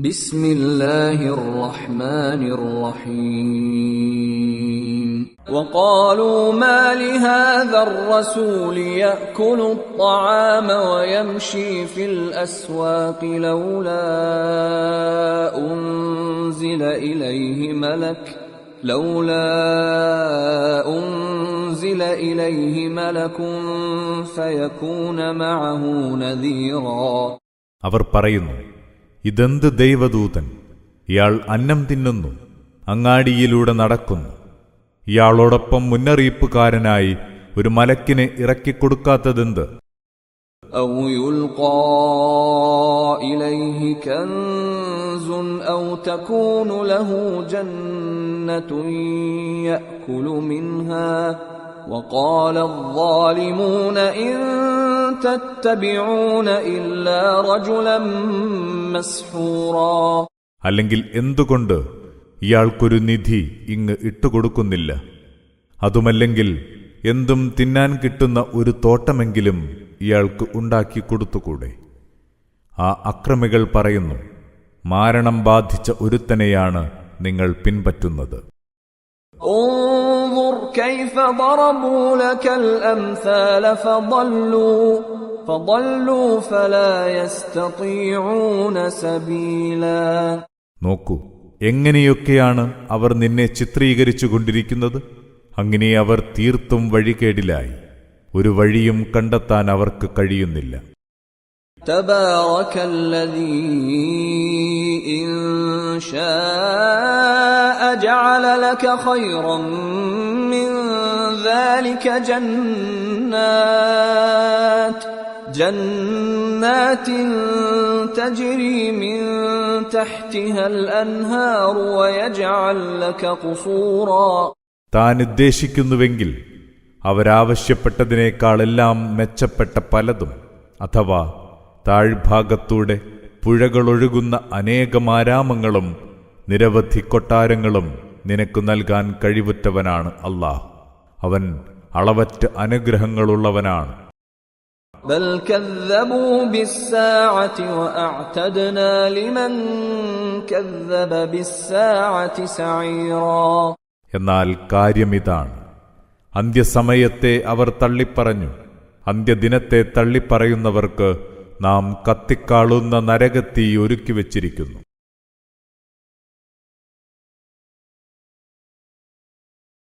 بسم الله الرحمن الرحيم وقالوا ما لهذا الرسول يأكل الطعام ويمشي في الأسواق لولا أنزل إليه ملك لولا أنزل إليه ملك فيكون معه نذيرا അവർ പറയുന്നു ഇതെന്ത് ദൈവദൂതൻ ഇയാൾ അന്നം തിന്നുന്നു അങ്ങാടിയിലൂടെ നടക്കുന്നു ഇയാളോടൊപ്പം മുന്നറിയിപ്പുകാരനായി ഒരു മലക്കിനെ ഇറക്കിക്കൊടുക്കാത്തതെന്ത് أو يلقى إليه كنز أو تكون له جنة يأكل منها وقال الظالمون إن അല്ലെങ്കിൽ എന്തുകൊണ്ട് ഇയാൾക്കൊരു നിധി ഇങ്ങ് ഇട്ടുകൊടുക്കുന്നില്ല? അതുമല്ലെങ്കിൽ എന്തും തിന്നാൻ കിട്ടുന്ന ഒരു തോട്ടമെങ്കിലും ഇയാൾക്ക് ഉണ്ടാക്കി കൊടുത്തുകൂടെ? ആ അക്രമികൾ പറയുന്നു മാരണം ബാധിച്ച ഒരുത്തനെയാണ് നിങ്ങൾ പിൻപറ്റുന്നത്. ഓ كيف ضربوا لك الأمثال فضلوا فضلوا فلا يستطيعون سبيلا നോക്കൂ എങ്ങനെയൊക്കെയാണ് അവർ നിന്നെ ചിത്രീകരിച്ചു കൊണ്ടിരിക്കുന്നത് അങ്ങനെ അവർ തീർത്തും വഴികേടിലായി ഒരു വഴിയും കണ്ടെത്താൻ അവർക്ക് കഴിയുന്നില്ല تبارك الذي إن شاء جعل لك خيرا من ذلك جنات جنات تجري من تحتها الأنهار ويجعل لك قصورا താൻ ഉദ്ദേശിക്കുന്നുവെങ്കിൽ അവരാവശ്യപ്പെട്ടതിനേക്കാളെല്ലാം മെച്ചപ്പെട്ട പലതും അഥവാ താഴ്ഭാഗത്തൂടെ പുഴകളൊഴുകുന്ന അനേകമാരാമങ്ങളും നിരവധി കൊട്ടാരങ്ങളും നിനക്ക് നൽകാൻ കഴിവുറ്റവനാണ് അല്ലാഹ് അവൻ അളവറ്റ അനുഗ്രഹങ്ങളുള്ളവനാണ് بل كذبوا بالساعة وأعتدنا لمن كذب بالساعة سعيرا എന്നാൽ കാര്യമിതാണ് അന്ത്യസമയത്തെ അവർ തള്ളിപ്പറഞ്ഞു അന്ത്യദിനത്തെ തള്ളിപ്പറയുന്നവർക്ക് നാം കത്തിക്കാളുന്ന നരകത്തീ ഒരുക്കി വച്ചിരിക്കുന്നു